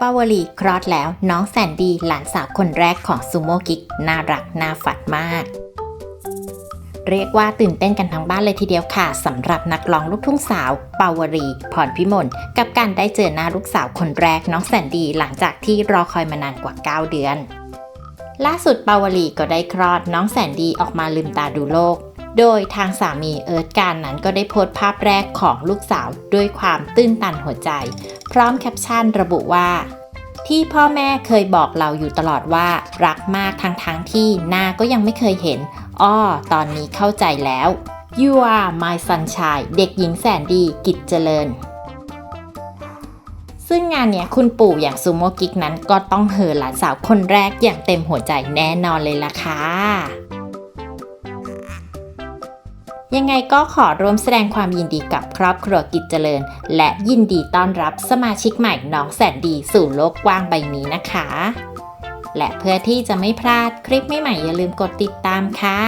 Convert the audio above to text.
ปาวลีคลอดแล้วน้องแสนดีหลานสาวคนแรกของซูโม่กิกน่ารักน่าฝันมาก เรียกว่าตื่นเต้นกันทั้งบ้านเลยทีเดียวค่ะสำหรับนักร้องลูกทุ่งสาวปาวรีพรพิมลกับการได้เจอหน้าลูกสาวคนแรกน้องแสนดีหลังจากที่รอคอยมานานกว่า 9 เดือน ล่าสุดปาวลีก็ได้คลอดน้องแสนดีออกมาลืมตาดูโลก โดยทางสามีเอิร์ธการนั้นก็ได้โพสต์ภาพแรกของลูกสาวด้วยความตื้นตันหัวใจ พร้อมแคปชั่นระบุว่า ที่พ่อแม่เคยบอกเราอยู่ตลอดว่ารักมากทั้งทั้งๆที่หน้าก็ยังไม่เคยเห็น อ้อ ตอนนี้เข้าใจแล้ว You are my sunshine เด็กหญิงแสนดีกิจเจริญซึ่งงานเนี้ยคุณปู่อย่างซูโม่กิกนั้นก็ต้องเห่อหลานสาวคนแรกอย่างเต็มหัวใจแน่นอนเลยล่ะค่ะ ยังไงก็ขอร่วมแสดงความยินดีกับครอบครัวกิจเจริญ และยินดีต้อนรับสมาชิกใหม่น้องแสนดีสู่โลกกว้างใบนี้นะคะ และเพื่อที่จะไม่พลาดคลิปใหม่ๆอย่าลืมกดติดตามค่ะ